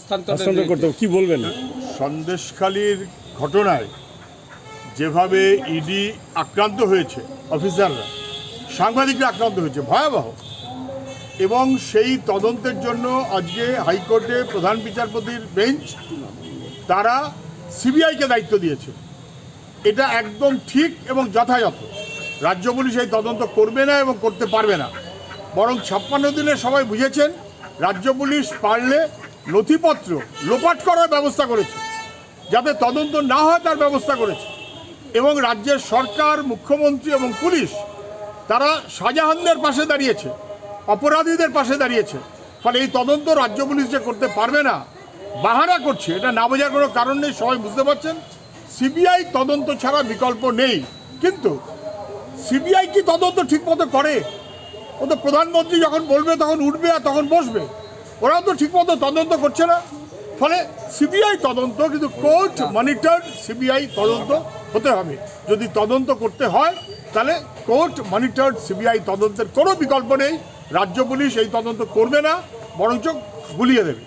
হস্তান্তর করতে কি বলবেন? সন্দেশখালীর ঘটনায় যেভাবে ইডি আক্রান্ত হয়েছে অফিসাররা সাংবাদিকরা আক্রান্ত হয়েছে ভয়াবহ। এবং সেই তদন্তের জন্য আজকে হাইকোর্টে প্রধান বিচারপতির বেঞ্চ তারা সিবিআইকে দায়িত্ব দিয়েছে। এটা একদম ঠিক এবং যথাযথ। রাজ্য পুলিশ এই তদন্ত করবে না এবং করতে পারবে না। বরং ছাপ্পান্ন দিনে সবাই বুঝেছেন রাজ্য পুলিশ পারলে নথিপত্র লোপাট করার ব্যবস্থা করেছে, যাতে তদন্ত না হয় তার ব্যবস্থা করেছে। এবং রাজ্যের সরকার, মুখ্যমন্ত্রী এবং পুলিশ, তারা শাহজাহানদের পাশে দাঁড়িয়েছে, অপরাধীদের পাশে দাঁড়িয়েছে। ফলে এই তদন্ত রাজ্য পুলিশ যে করতে পারবে না, বাহানা করছে। এটা না বোঝার কোনো কারণ নেই, সবাই বুঝতে পারছেন? সিবিআই তদন্ত ছাড়া বিকল্প নেই। কিন্তু সিবিআই কি তদন্ত ঠিকমতো করে? ও তো প্রধানমন্ত্রী যখন বলবে, তখন উঠবে আর তখন বসবে। ওরাও তো ঠিকমতো তদন্ত করছে না। ফলে সিবিআই তদন্ত, কিন্তু কোর্ট মনিটর সিবিআই তদন্ত হতে হবে। যদি তদন্ত করতে হয়, তাহলে কোর্ট মনিটর সিবিআই তদন্তের কোনো বিকল্প নেই। রাজ্য পুলিশ এই তদন্ত করবে না, বরঞ্চ গুলিয়ে দেবে।